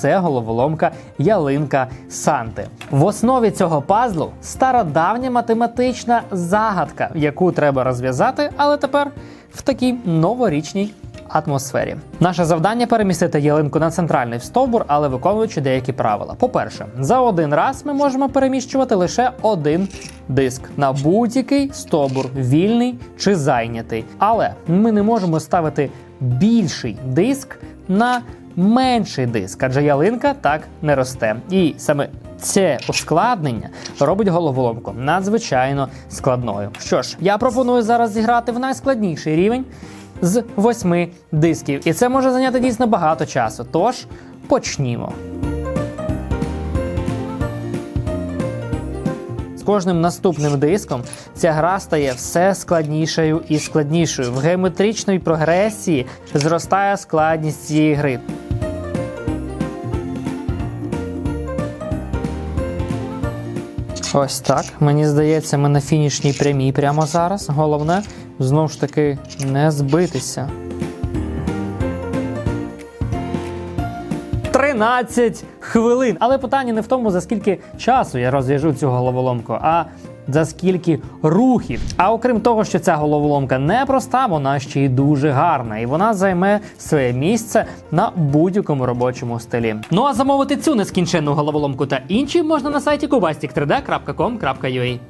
це головоломка ялинка Санти. В основі цього пазлу стародавня математична загадка, яку треба розв'язати, але тепер в такій новорічній атмосфері. Наше завдання перемістити ялинку на центральний стовбур, але виконуючи деякі правила. По-перше, за один раз ми можемо переміщувати лише один диск на будь-який стовбур, вільний чи зайнятий. Але ми не можемо ставити більший диск на менший диск, адже ялинка так не росте. І саме це ускладнення робить головоломку надзвичайно складною. Що ж, я пропоную зараз зіграти в найскладніший рівень з восьми дисків, і це може зайняти дійсно багато часу. Тож почнімо. З кожним наступним диском ця гра стає все складнішою і складнішою. В геометричній прогресії зростає складність цієї гри. Ось так. Мені здається, ми на фінішній прямій прямо зараз. Головне знову ж таки не збитися. 13 хвилин. Але питання не в тому, за скільки часу я розв'яжу цю головоломку, а за скільки рухів. А окрім того, що ця головоломка непроста, вона ще й дуже гарна, і вона займе своє місце на будь-якому робочому столі. Ну а замовити цю нескінченну головоломку та інші можна на сайті kubastic3d.com.ua.